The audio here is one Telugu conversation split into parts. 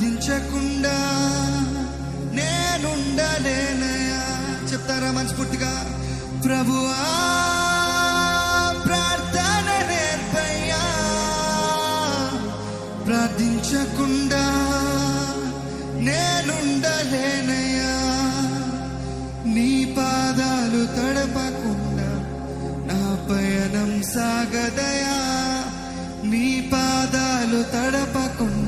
ప్రార్థించకుండా నేనుండలేనయా చెప్తారా మనస్ఫూర్తిగా ప్రభువా ప్రార్థన నేర్పయ్యా. ప్రార్థించకుండా నేనుండలేనయా నీ పాదాలు తడపకుండా నా పయనం సాగదయా. నీ పాదాలు తడపకుండా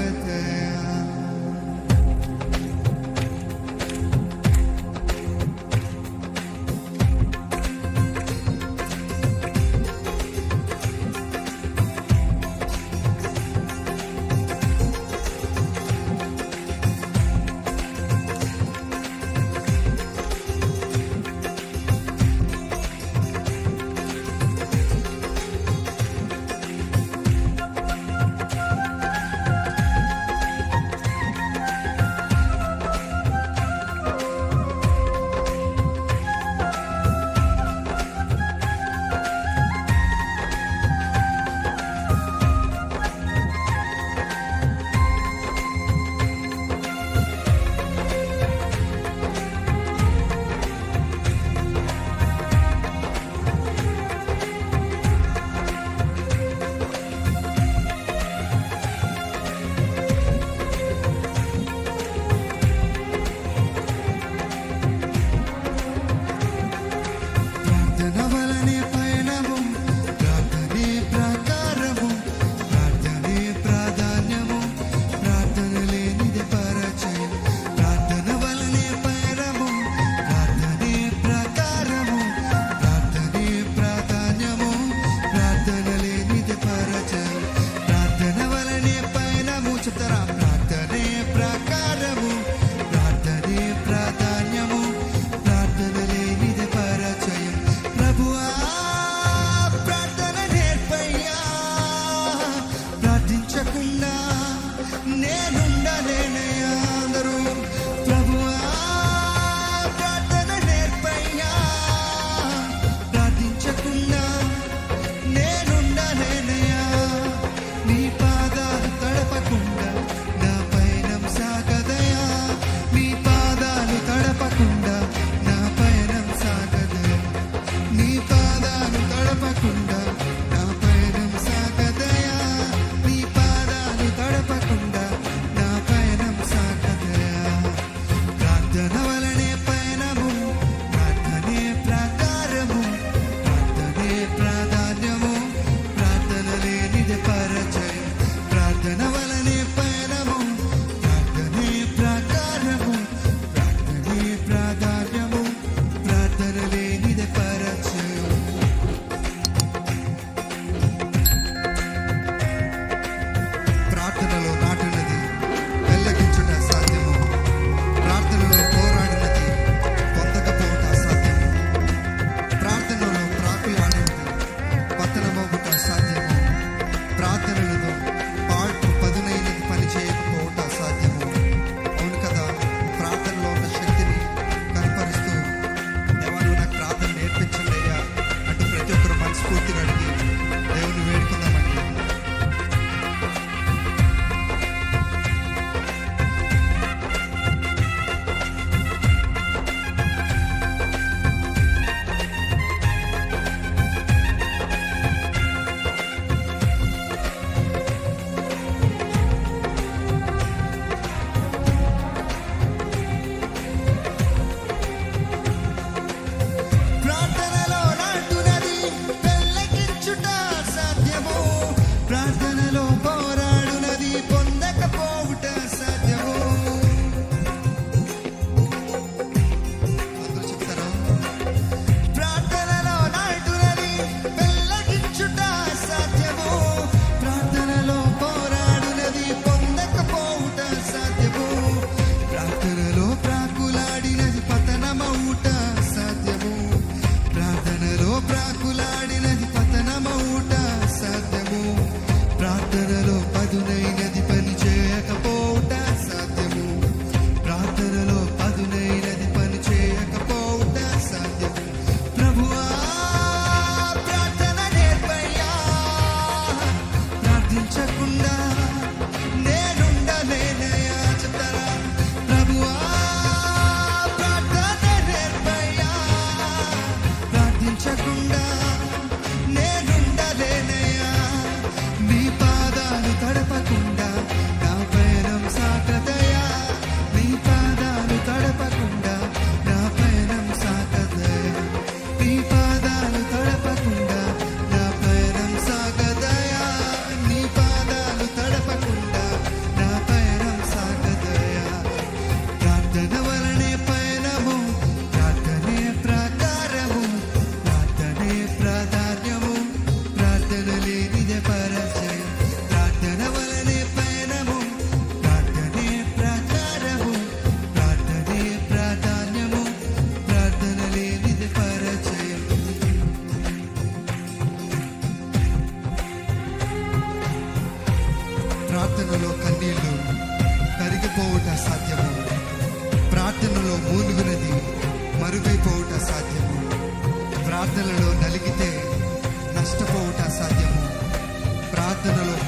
Maten a los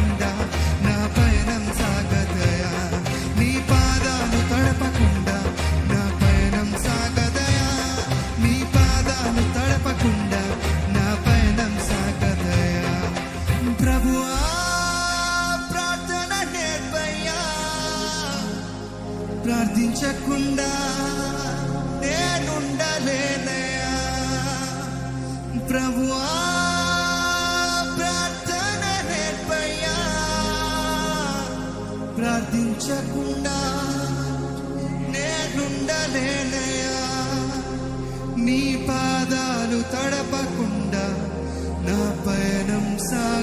linda.